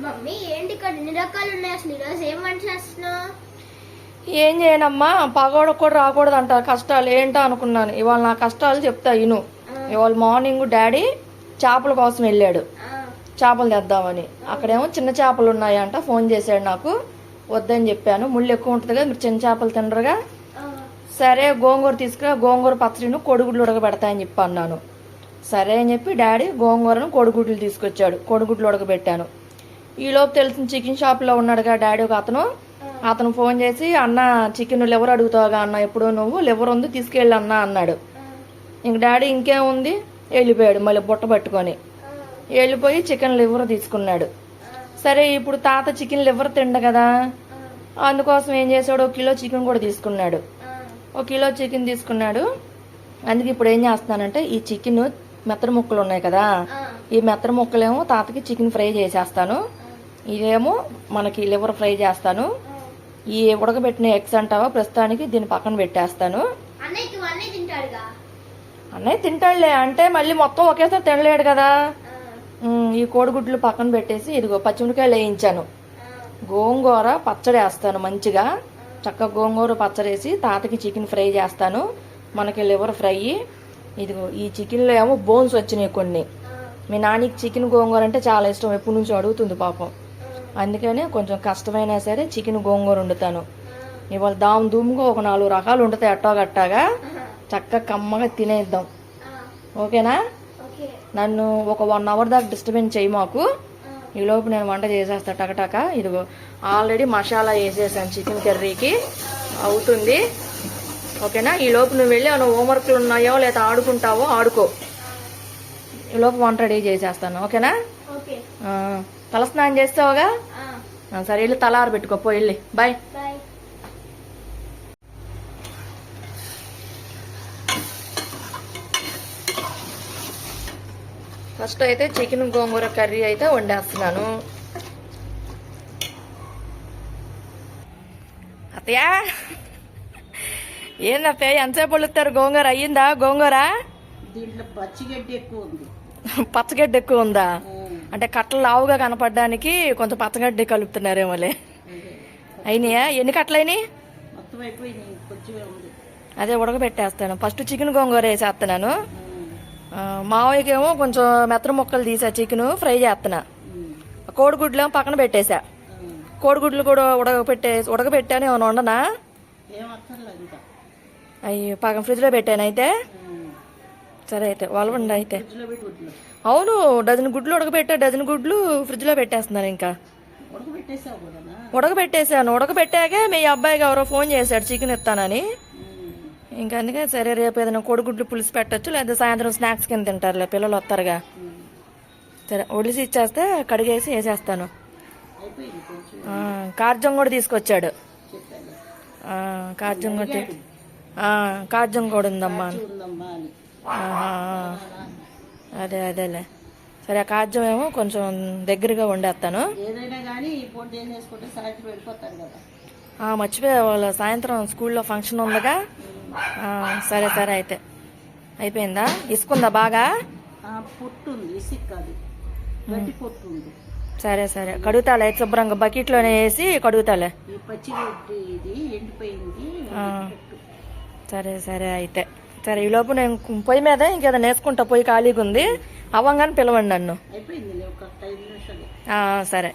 Mummy ఏంటి ఇక్కడ ఎన్ని రకాలు ఉన్నాయి? అసలు ఈరోజు ఏం వంట చేస్తున్నావు? ఏం చేయనమ్మా పగోడకు కూడా రాకూడదు అంట కష్టాలు ఏంటో అనుకున్నాను. ఇవాళ నా కష్టాలు చెప్తా ఇను. ఇవాళ మార్నింగ్ డాడీ చేపల కోసం వెళ్ళాడు. చేపలు తెద్దామని. అక్కడేమో చిన్న చేపలు ఉన్నాయంట ఫోన్ చేశాడు నాకు. వద్దని చెప్పాను. ముళ్ళు ఎక్కువ ఉంటుంది కదా మీరు చిన్న చేపలు తినరుగా. సరే గోంగూర తీసుకురా గోంగూర పచ్చడిను కొడుగుడ్లు ఉడకబెడతాయని చెప్పి అన్నాను. సరే అని చెప్పి డాడీ గోంగూరను కొడుగుడ్లు తీసుకొచ్చాడు కొడుగుడ్లు ఉడకబెట్టాను. ఈలోపు తెలిసిన చికెన్ షాప్లో ఉన్నాడుగా డాడీ ఒక అతను. అతను ఫోన్ చేసి అన్న చికెన్ లివర్ అడుగుతావుగా అన్న ఎప్పుడు నువ్వు లివర్ ఉంది తీసుకెళ్ళి అన్న అన్నాడు. ఇంక డాడీ ఇంకేముంది వెళ్ళిపోయాడు మళ్ళీ బుట్ట పట్టుకొని. వెళ్ళిపోయి చికెన్ లివర్ తీసుకున్నాడు. సరే ఇప్పుడు తాత చికెన్ లివర్ తిండ కదా. అందుకోసం ఏం చేశాడు? ఒక కిలో చికెన్ కూడా తీసుకున్నాడు. ఒక కిలో చికెన్ తీసుకున్నాడు. అందుకే ఇప్పుడు ఏం చేస్తున్నానంటే ఈ చికెన్ మెత్తడి ముక్కలు ఉన్నాయి కదా. ఈ మెత్తడి ముక్కలేమో తాతకి చికెన్ ఫ్రై చేసేస్తాను. ఇదేమో మనకి లివర్ ఫ్రై చేస్తాను. ఈ ఉడకబెట్టిన ఎగ్స్ అంటావా? ప్రస్తుతానికి దీన్ని పక్కన పెట్టేస్తాను. అన్నయ్య తింటాడులే అంటే మళ్ళీ మొత్తం ఒకేసారి తినలేడు కదా. ఈ కోడిగుడ్లు పక్కన పెట్టేసి ఇదిగో పచ్చిమిరకాయలు వేయించాను. గోంగూర పచ్చడి వేస్తాను మంచిగా. చక్కగా గోంగూర పచ్చడి వేసి తాతకి చికెన్ ఫ్రై చేస్తాను. మనకి లివర్ ఫ్రై. ఇదిగో ఈ చికెన్లో ఏమో బోన్స్ వచ్చినాయి కొన్ని. మీ నాన్నకి చికెన్ గోంగూర అంటే చాలా ఇష్టం ఎప్పటి నుంచో అడుగుతుంది పాపం. అందుకని కొంచెం కష్టమైనా సరే చికెన్ గోంగూర వండుతాను. ఇవాళ దామ్ దూముగా ఒక నాలుగు రకాలు ఉంటాయి అట్టాగట్టాగా చక్కగా కమ్మగా తినేద్దాం. ఓకేనా? ఓకే. నన్ను ఒక వన్ అవర్ దాకా డిస్టర్బెన్స్ చేయి మాకు. ఈలోపు నేను వంట చేసేస్తా. టకటక ఇదిగో ఆల్రెడీ మసాలా వేసేసాను చికెన్ కర్రీకి. అవుతుంది. ఓకేనా? ఈలోపు నువ్వు వెళ్ళి ఏమైనా హోంవర్క్లు ఉన్నాయో లేదా ఆడుకుంటావో ఆడుకో. ఈలోపు వంట రెడీ చేసేస్తాను. ఓకేనా? తలస్నానం చేస్తావుగా? సరే వెళ్ళి తలారు పెట్టుకో పో వెళ్ళి బాయ్. ఫస్ట్ అయితే చికెన్ గోంగూర కర్రీ అయితే వండేస్తున్నాను. అత్తయ్య! ఏంది అత్తయ్య ఎంతసేపు వండుతారు? గోంగూర అయ్యిందా? గోంగూర? దీంట్లో పచ్చిగడ్డి ఎక్కువ ఉంది. పచ్చగడ్డి ఎక్కువ ఉందా? అంటే కట్టలు లావుగా కనపడడానికి కొంత పచ్చగడ్డి కలుపుతున్నారేమోలే. అయినాయా? ఎన్ని కట్టలు అయినాయి అదే ఉడకబెట్టేస్తాను. ఫస్ట్ చికెన్ గోంగూర వేసేస్తున్నాను. మావయ్యకేమో కొంచెం మెత్తన ముక్కలు తీసా చికెన్ ఫ్రై చేస్తున్నా. కోడిగుడ్లు ఏమో పక్కన పెట్టేశా కోడిగుడ్లు కూడా ఉడకబెట్టే ఉడకబెట్టాను ఏమైనా ఉండనా? అయ్యో పక్కన ఫ్రిడ్జ్లో పెట్టాను అయితే. సరే అయితే వాళ్ళవండి అయితే. అవును డజన్ గుడ్లు ఉడకబెట్టా డజన్ గుడ్లు ఫ్రిడ్జ్లో పెట్టేస్తున్నాను ఇంకా. ఉడకబెట్టేశాను. ఉడకబెట్టాకే మీ అబ్బాయికి ఎవరో ఫోన్ చేశాడు చికెన్ ఇస్తానని. ఇంకా అందుకే సరే రేపు ఏదైనా కోడిగుడ్లు పులుసు పెట్టచ్చు లేదా సాయంత్రం స్నాక్స్ కింద తింటారులే పిల్లలు వస్తారుగా. సరే ఒడిసి ఇచ్చేస్తే కడిగేసి వేసేస్తాను. కార్జం కూడా తీసుకొచ్చాడు. కార్జం కూడా కార్జం కూడా ఉందమ్మా అదే అదేలే. సరే ఆ కార్జం ఏమో కొంచెం దగ్గరగా వండేస్తాను. ఏదైనా కానీ సాయంత్రం కదా. మర్చిపోయా వాళ్ళ సాయంత్రం స్కూల్లో ఫంక్షన్ ఉందిగా. సరే సరే అయితే. అయిపోయిందా? ఇసుకుందా బాగా? ఆ పొట్టు ఉంది ఇసిక్ కాదు గడ్డి పొట్టు ఉంది సరే సరే. కడుగుతాలే శుభ్రంగా బకెట్లోనే వేసి కడుగుతాలే. ఇది ఎండిపోయింది. సరే సరే అయితే. సరే ఈలోపు నేను పొయ్యి మీద ఇంకేదైనా వేసుకుంటా పొయ్యి ఖాళీగా ఉంది. అవ్వంగానే పిలవండి నన్ను. సరే.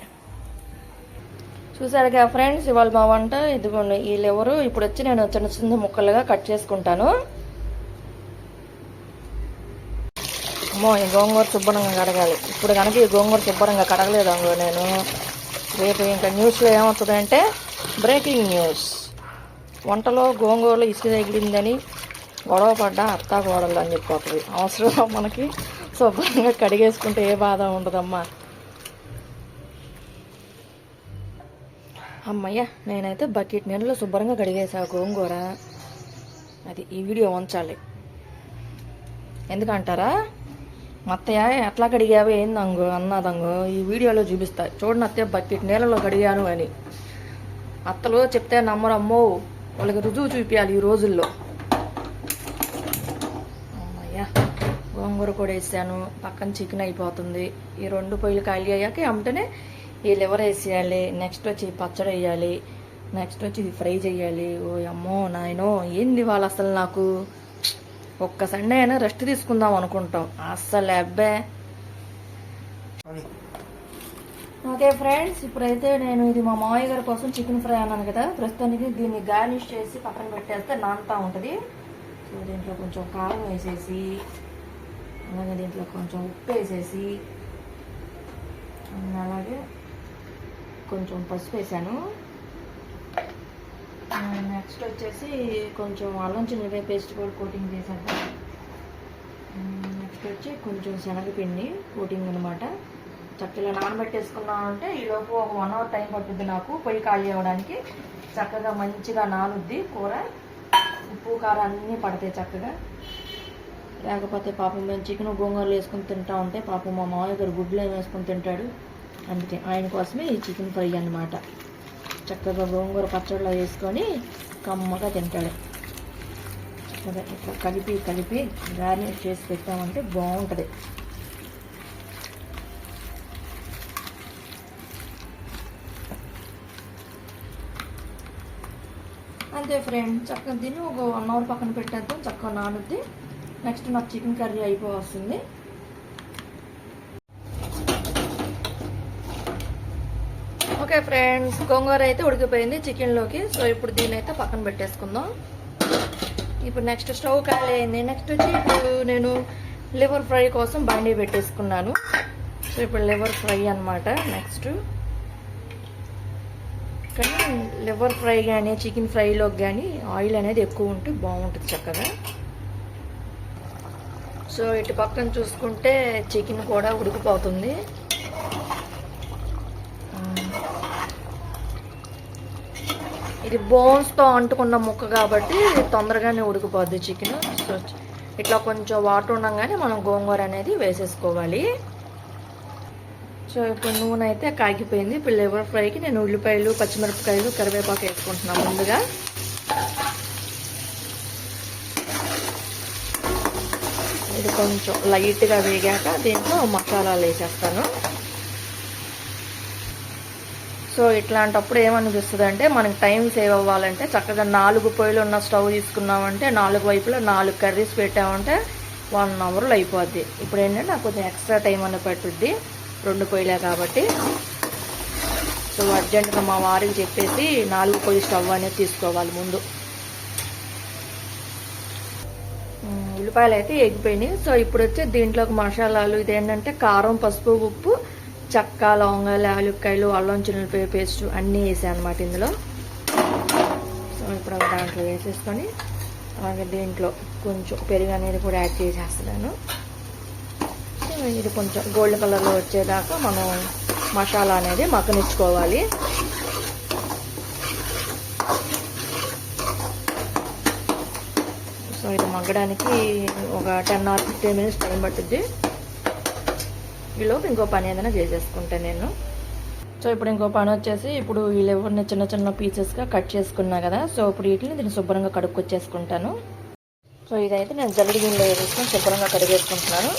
చూసారుగా ఫ్రెండ్స్ ఇవాళ మా వంట ఇదిగోండి లెవరు ఇప్పుడు వచ్చి నేను చిన్న చిన్న ముక్కలుగా కట్ చేసుకుంటాను. అమ్మో ఈ గోంగూర శుభ్రంగా కడగాలి. ఇప్పుడు కనుక ఈ గోంగూర శుభ్రంగా కడగలేదు అంగో నేను. రేపు ఇంకా న్యూస్లో ఏమవుతుందంటే బ్రేకింగ్ న్యూస్. వంటలో గోంగూరలో ఇసుక తగిలిందని గొడవ పడ్డా అత్త గోడలు అని చెప్పి అవసరం మనకి? శుభ్రంగా కడిగేసుకుంటే ఏ బాధ ఉండదమ్మా. అమ్మయ్య నేనైతే బకెట్ నీళ్ళలో శుభ్రంగా కడిగేసా గోంగూర. అది ఈ వీడియో ఉంచాలి. ఎందుకంటారా? అత్తయ్య ఎట్లా కడిగావు? ఏందంగు? అన్నదంగు. ఈ వీడియోలో చూపిస్తా. చూడండి అత్తయ్య బకెట్ నీళ్ళలో కడిగాను అని. అత్తలు చెప్తే నమ్మరమ్మో. వాళ్ళకి రుజువు చూపించాలి ఈ రోజుల్లో అమ్మయ్య గోంగూర కూడా వేసాను. పక్కన చికెన్ అయిపోతుంది. ఈ రెండు పొయ్యిలు ఖాళీ అయ్యాక అమ్మటనే ఈ లివర్ వేసేయాలి. నెక్స్ట్ వచ్చి పచ్చడి వేయాలి. నెక్స్ట్ వచ్చి ఇది ఫ్రై చేయాలి. ఓ అమ్మో నాయనో ఏంది వాళ్ళు అసలు నాకు? ఒక్క సండే అయినా రెస్ట్ తీసుకుందాం అనుకుంటాం. అస్సలు అబ్బే. ఓకే ఫ్రెండ్స్ ఇప్పుడైతే నేను ఇది మా మామయ్య గారి కోసం చికెన్ ఫ్రై అన్నాను కదా. ప్రస్తుతానికి దీన్ని గార్నిష్ చేసి పక్కన పెట్టేస్తే నానుతా ఉంటుంది. సో దీంట్లో కొంచెం కారం వేసేసి అలాగే దీంట్లో కొంచెం ఉప్పు వేసేసి అలాగే కొంచెం పసుపు వేసాను. నెక్స్ట్ వచ్చేసి కొంచెం అల్లం చిన్నవే పేస్ట్ కూడా కోటింగ్ చేశాను. నెక్స్ట్ వచ్చి కొంచెం శనగపిండి కోటింగ్ అనమాట చక్కగా నానబెట్టేసుకున్నానంటే ఈలోపు ఒక వన్ అవర్ టైం పట్టుద్ది నాకు. పొయ్యి ఖాళీ అవ్వడానికి చక్కగా మంచిగా నానుద్ది కూర. ఉప్పు కారం అన్నీ పడతాయి చక్కగా. లేకపోతే పాపం మేము చికెన్ గోంగూరలు వేసుకుని తింటా ఉంటే పాపం మా మామయ్య గారు గుడ్లు ఏమి వేసుకుని తింటాడు. అందుకే ఆయన కోసమే ఈ చికెన్ ఫ్రై అన్నమాట. చక్కగా గోంగూర పచ్చడిలో వేసుకొని కమ్మగా తింటాడు. చక్కగా ఇట్లా కలిపి కలిపి గార్నిష్ చేసి పెట్టామంటే బాగుంటుంది. అంతే ఫ్రెండ్ చక్కగా తిని. ఒక వన్ అవర్ పక్కన పెట్టేద్దాం. చక్కగా నానుద్ది. నెక్స్ట్ నాకు చికెన్ కర్రీ అయిపోవస్తుంది ఓకే ఫ్రెండ్స్ గోంగూర అయితే ఉడికిపోయింది చికెన్లోకి. సో ఇప్పుడు దీన్ని అయితే పక్కన పెట్టేసుకుందాం. ఇప్పుడు నెక్స్ట్ స్టవ్ ఖాళీ అయింది. నెక్స్ట్ వచ్చి ఇప్పుడు నేను లివర్ ఫ్రై కోసం బండి పెట్టేసుకున్నాను. సో ఇప్పుడు లివర్ ఫ్రై అన్నమాట. నెక్స్ట్. కానీ లివర్ ఫ్రై కానీ చికెన్ ఫ్రైలోకి కానీ ఆయిల్ అనేది ఎక్కువ ఉంటే బాగుంటుంది చక్కగా. సో ఇటు పక్కన చూసుకుంటే చికెన్ కూడా ఉడికిపోతుంది. ఇది బోన్స్తో అంటుకున్న ముక్క కాబట్టి తొందరగానే ఉడికిపోద్ది చికెన్. సో ఇట్లా కొంచెం వాటర్ ఉండగానే మనం గోంగూర అనేది వేసేసుకోవాలి. సో ఇప్పుడు నూనె అయితే కాగిపోయింది. ఇప్పుడు లివర్ ఫ్రైకి నేను ఉల్లిపాయలు పచ్చిమిరపకాయలు కరివేపాకు వేసుకుంటున్నాను ముందుగా. ఇది కొంచెం లైట్గా వేగాక దీంట్లో మసాలాలు వేసేస్తాను. సో ఇట్లాంటప్పుడు ఏమనిపిస్తుంది అంటే మనకి టైం సేవ్ అవ్వాలంటే చక్కగా నాలుగు పొయ్యిలు ఉన్న స్టవ్ తీసుకున్నామంటే నాలుగు వైపులో నాలుగు కర్రీస్ పెట్టామంటే వన్ అవర్లో అయిపోద్ది. ఇప్పుడు ఏంటంటే నాకు కొంచెం ఎక్స్ట్రా టైం అనేది పట్టుద్ది. రెండు పొయ్యిలే కాబట్టి. సో అర్జెంటుగా మా వారికి చెప్పేసి నాలుగు పొయ్యి స్టవ్ అనేది తీసుకోవాలి ముందు. ఉల్లిపాయలు అయితే ఎగిపోయినాయి. సో ఇప్పుడు వచ్చి దీంట్లోకి మసాలాలు ఇదేంటంటే కారం పసుపు ఉప్పు చక్క లవంగాలు యాలుక్కాయలు అల్లం చిన్నపాయ పేస్ట్ అన్నీ వేసాను అనమాట ఇందులో. సో ఇప్పుడు దాంట్లో వేసేసుకొని అలాగే దీంట్లో కొంచెం పెరుగు అనేది కూడా యాడ్ చేసేస్తున్నాను. సో ఇది కొంచెం గోల్డ్ కలర్లో వచ్చేదాకా మనం మసాలా అనేది మగ్గనిచ్చుకోవాలి. సో ఇది మగ్గడానికి ఒక ten or fifteen minutes time పట్టుద్ది. ఈలోపు ఇంకో పని ఏదైనా చేసేసుకుంటాను నేను. సో ఇప్పుడు ఇంకో పని వచ్చేసి ఇప్పుడు ఈ లివర్ని చిన్న చిన్న పీసెస్గా కట్ చేసుకున్నా కదా సో ఇప్పుడు వీటిని దీన్ని శుభ్రంగా కడుక్కొచ్చేసుకుంటాను. సో ఇదైతే నేను జల్లడి గిన్నెలో వేసుకొని శుభ్రంగా కడిగేసుకుంటున్నాను.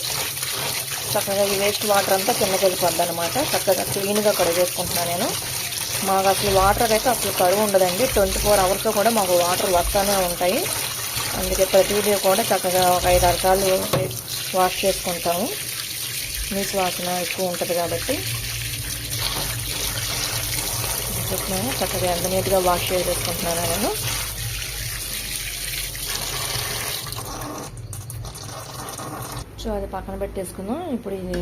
చక్కగా ఈ వేస్ట్ వాటర్ అంతా కిందకి వెళ్ళిపోద్ది అనమాట చక్కగా క్లీన్గా కడిగేసుకుంటున్నాను నేను. మాకు అసలు వాటర్ అయితే అసలు కరువు ఉండదండి. ట్వంటీ ఫోర్ అవర్స్ కూడా మాకు వాటర్ వస్తూనే ఉంటాయి. అందుకే ప్రతిదీ కూడా చక్కగా ఒక ఐదు అరకాలు వాష్ చేసుకుంటాము. నీటి వాసన ఎక్కువ ఉంటుంది కాబట్టి. నేను చక్కగా ఎంత నీట్గా వాష్ చేసేసుకుంటున్నాను నేను. సో అది పక్కన పెట్టేసుకుందాం. ఇప్పుడు ఇది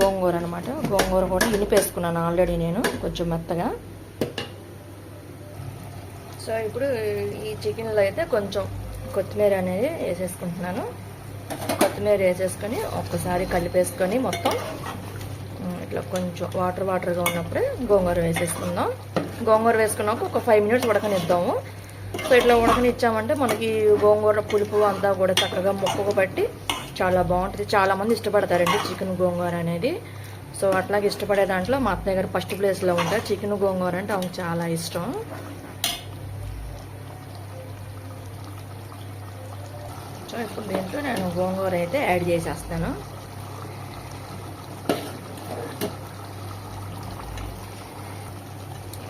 గోంగూర అనమాట గోంగూర కూడా ఇనిపేసుకున్నాను ఆల్రెడీ నేను కొంచెం మెత్తగా. సో ఇప్పుడు ఈ చికెన్లో అయితే కొంచెం కొత్తిమీర అనేది వేసేసుకుంటున్నాను. కొత్తిమీర వేసేసుకొని ఒక్కసారి కలిపేసుకొని మొత్తం ఇట్లా కొంచెం వాటర్ వాటర్గా ఉన్నప్పుడే గోంగూర వేసేసుకుందాం. గోంగూర వేసుకున్నాక ఒక ఫైవ్ మినిట్స్ ఉడకనిద్దాము. సో ఇట్లా ఉడకనిచ్చామంటే మనకి గోంగూర పులుపు అంతా కూడా చక్కగా ముక్కకు పట్టి చాలా బాగుంటుంది. చాలామంది ఇష్టపడతారండి చికెన్ గోంగూర అనేది. సో అట్లాగే ఇష్టపడే దాంట్లో మా అత్తయ్య గారు ఫస్ట్ ప్లేస్లో ఉంటారు. చికెన్ గోంగూర అంటే ఆమెకు చాలా ఇష్టం. సో ఇప్పుడు దీంట్లో నేను గోంగూర అయితే యాడ్ చేసేస్తాను.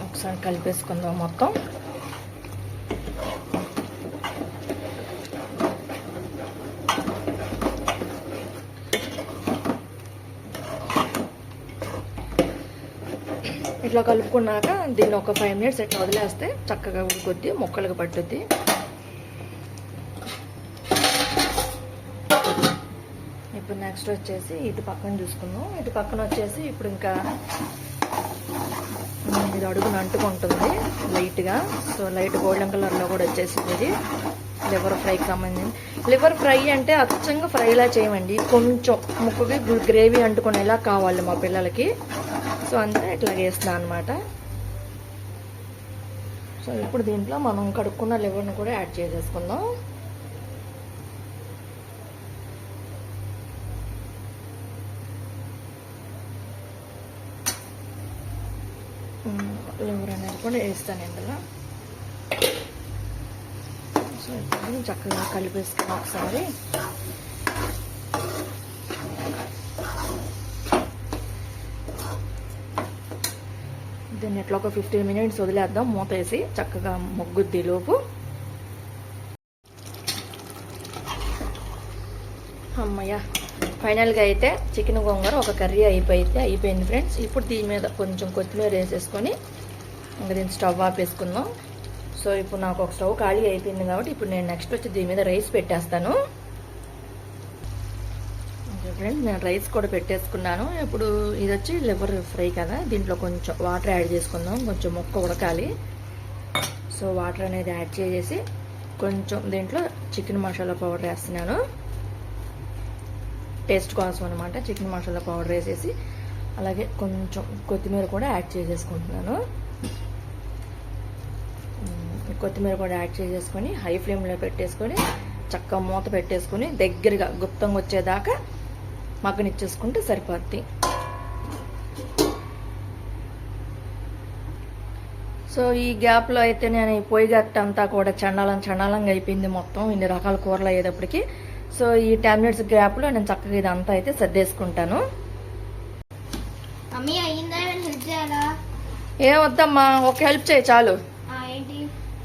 ఒకసారి కలిపేసుకుందాం మొత్తం. ఇట్లా కలుపుకున్నాక దీన్ని ఒక ఫైవ్ మినిట్స్ ఇట్లా వదిలేస్తే చక్కగా ఉడికొద్ది మొక్కలకు పట్టుద్ది. ఇప్పుడు నెక్స్ట్ వచ్చేసి ఇటు పక్కన చూసుకుందాం. ఇటు పక్కన వచ్చేసి ఇప్పుడు ఇంకా ఇది అడుగున అంటుకుంటుంది లైట్గా సో లైట్ గోల్డెన్ కలర్లో కూడా వచ్చేసింది ఇది. లివర్ ఫ్రైకి సంబంధించి. లివర్ ఫ్రై అంటే అచ్చంగా ఫ్రైలా చేయమండి. కొంచెం ముక్కకి గ్రేవీ అంటుకునేలా కావాలి మా పిల్లలకి. సో అంతా ఇట్లా వేస్తున్నాను అనమాట సో ఇప్పుడు దీంట్లో మనం కడుక్కున్న లివర్ని కూడా యాడ్ చేసేసుకుందాం. ఉమ్, అనేది కూడా వేస్తాను ఇందులో. సో ఇప్పుడు చక్కగా కలిపేసుకుని ఒకసారి. దీన్ని ఎట్లా ఒక ఫిఫ్టీన్ మినిట్స్ వదిలేద్దాం. మూత వేసి చక్కగా మొగ్గుద్ది లోపు. అమ్మయ్య ఫైనల్గా అయితే చికెన్ గోంగూర ఒక కర్రీ అయిపోయితే అయిపోయింది ఫ్రెండ్స్. ఇప్పుడు దీని మీద కొంచెం కొత్తిమీర వేసేసుకొని ఇంకా దీన్ని స్టవ్ ఆపేసుకుందాం సో ఇప్పుడు నాకు ఒక స్టవ్ ఖాళీ అయిపోయింది కాబట్టి ఇప్పుడు నేను నెక్స్ట్ వచ్చి దీని మీద రైస్ పెట్టేస్తాను. ఫ్రెండ్స్ నేను రైస్ కూడా పెట్టేసుకున్నాను. ఇప్పుడు ఇది వచ్చి లివర్ ఫ్రై కదా దీంట్లో కొంచెం వాటర్ యాడ్ చేసుకుందాం. కొంచెం ముక్క ఉడకాలి. సో వాటర్ అనేది యాడ్ చేసేసి కొంచెం దీంట్లో చికెన్ మసాలా పౌడర్ వేస్తున్నాను. టేస్ట్ కోసం అనమాట చికెన్ మసాలా పౌడర్ వేసేసి అలాగే కొంచెం కొత్తిమీర కూడా యాడ్ చేసేసుకుంటున్నాను. కొత్తిమీర కూడా యాడ్ చేసేసుకొని హై ఫ్లేమ్లో పెట్టేసుకొని చక్కగా మూత పెట్టేసుకొని దగ్గరగా గుప్తంగా వచ్చేదాకా మగ్గనిచ్చేసుకుంటే సరిపోద్ది. సో ఈ గ్యాప్లో అయితే నేను ఈ పొయ్యి గట్ట అంతా కూడా చండాలం చండాలంగా అయిపోయింది మొత్తం ఇన్ని రకాల కూరలు అయ్యేటప్పటికి. సో ఈ టెన్ మినిట్స్ గ్యాప్లో నేను చక్కగా ఇదంతా అయితే సర్దేసుకుంటాను. ఏం వద్దమ్మా ఒక హెల్ప్ చేయి చాలు.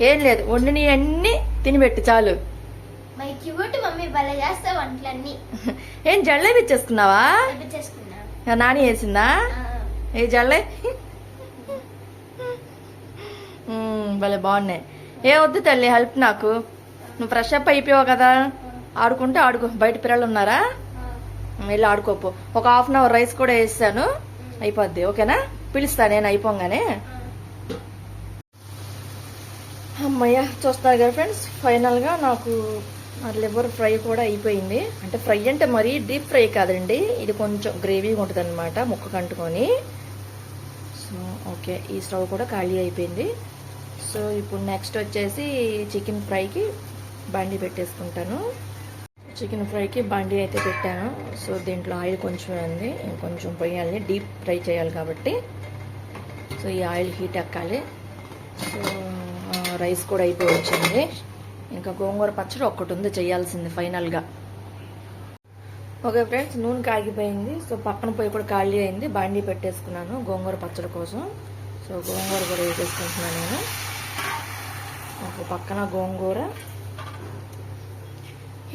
ఏం లేదు వండిని అన్నీ తినిపెట్టి చాలు. ఏం జల్లే ఇచ్చేసుకున్నావా చేసుకున్నా నాని వేసిందా? ఏ జల్లే? భలే బాగున్నాయి. ఏ వద్దు తల్లి హెల్ప్ నాకు. నువ్వు ఫ్రెష్ అప్ అయిపోయావు కదా. ఆడుకుంటే ఆడుకో. బయట పిల్లలు ఉన్నారా? వెళ్ళి ఆడుకోపో. ఒక హాఫ్ అన్ అవర్ రైస్ కూడా వేసాను. అయిపోద్ది ఓకేనా? పిలుస్తా నేను అయిపోగానే. అమ్మయ్య చూస్తున్నారు కదా ఫ్రెండ్స్ ఫైనల్గా నాకు లివర్ ఫ్రై కూడా అయిపోయింది. అంటే ఫ్రై అంటే మరీ డీప్ ఫ్రై కాదండి. ఇది కొంచెం గ్రేవీగా ఉంటుంది అనమాట ముక్క కంటుకొని. సో ఓకే ఈ స్టవ్ కూడా ఖాళీ అయిపోయింది. సో ఇప్పుడు నెక్స్ట్ వచ్చేసి చికెన్ ఫ్రైకి బండి పెట్టేసుకుంటాను. చికెన్ ఫ్రైకి బండి అయితే పెట్టాను. సో దీంట్లో ఆయిల్ కొంచెం ఉంది. ఇంకొంచెం పోయాలి డీప్ ఫ్రై చేయాలి కాబట్టి. సో ఈ ఆయిల్ హీట్ ఎక్కాలి. సో రైస్ కూడా అయిపోయి వచ్చింది. ఇంకా గోంగూర పచ్చడి ఒక్కటి ఉంది చేయాల్సింది ఫైనల్గా. ఓకే ఫ్రెండ్స్ నూనె కాగిపోయింది. సో పక్కన పోయి కూడా ఖాళీ అయింది. బాండీ పెట్టేసుకున్నాను గోంగూర పచ్చడి కోసం. సో గోంగూర కూడా వేసేసుకుంటున్నాను నేను. ఒక పక్కన గోంగూర.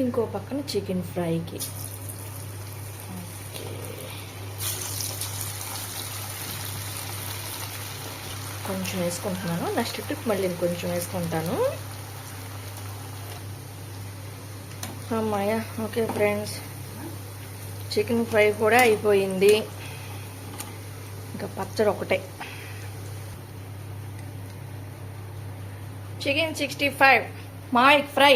ఇంకో పక్కన చికెన్ ఫ్రైకి. కొంచెం వేసుకుంటున్నాను. నెక్స్ట్ ట్రిప్ మళ్ళీ ఇంకొంచెం వేసుకుంటాను. అమ్మాయ ఓకే ఫ్రెండ్స్. చికెన్ ఫ్రై కూడా అయిపోయింది. ఇంకా పచ్చడి ఒకటే. చికెన్ సిక్స్టీ ఫైవ్ మాయిక్ ఫ్రై.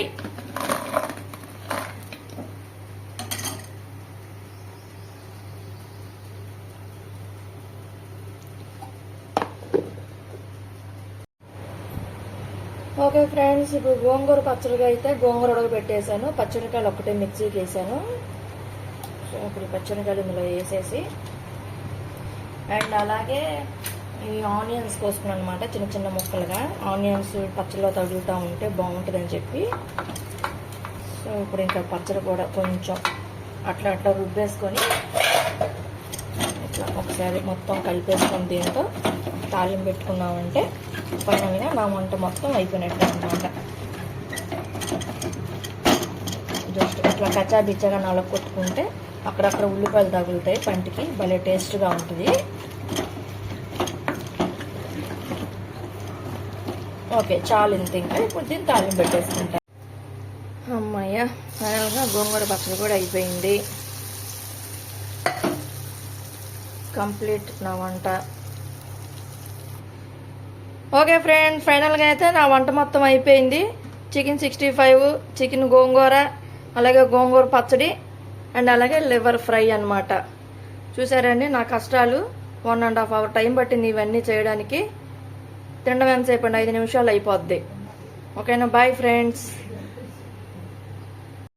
ఓకే ఫ్రెండ్స్ ఇప్పుడు గోంగూర పచ్చడిగా అయితే గోంగూర ఉడకబెట్టేసాను పచ్చడికాయలు ఒకటే మిక్సీకి వేసాను సో ఇప్పుడు పచ్చడికాయలు ఇందులో వేసేసి అండ్ అలాగే ఈ ఆనియన్స్ కోసుకున్నాను అనమాట చిన్న చిన్న ముక్కలుగా. ఆనియన్స్ పచ్చడిలో తగులుతూ ఉంటే బాగుంటుందని చెప్పి. సో ఇప్పుడు ఇంకా పచ్చడి కూడా కొంచెం అట్లా అట్లా రుబ్బేసుకొని ఇట్లా ఒకసారి మొత్తం కలిపేసుకొని దీంతో తాళింపు పెట్టుకున్నామంటే పైన నా వంట మొత్తం అయిపోయినట్టు అనమాట జస్ట్ ఇట్లా కచ్చా బిచ్చగా నలుగు కొట్టుకుంటే అక్కడక్కడ ఉల్లిపాయలు తగులుతాయి పంటికి భలే టేస్ట్గా ఉంటుంది. ఓకే చాలు ఇంత ఇంకా. ఇప్పుడు దీన్ని తాలింపు పెట్టేసుకుంటా. అమ్మయ్య ఫైనల్గా గోంగూర పచ్చడి కూడా అయిపోయింది. కంప్లీట్ నా వంట. ఓకే ఫ్రెండ్ ఫైనల్గా అయితే నా వంట మొత్తం అయిపోయింది. చికెన్ సిక్స్టీ ఫైవ్ చికెన్ గోంగూర అలాగే గోంగూర పచ్చడి అండ్ అలాగే లివర్ ఫ్రై అన్నమాట. చూసారండి నా కష్టాలు. One and half hour time పట్టింది ఇవన్నీ చేయడానికి. తినడం ఎంతసేపు అండి? ఐదు నిమిషాలు అయిపోద్ది. ఓకేనా? Bye friends.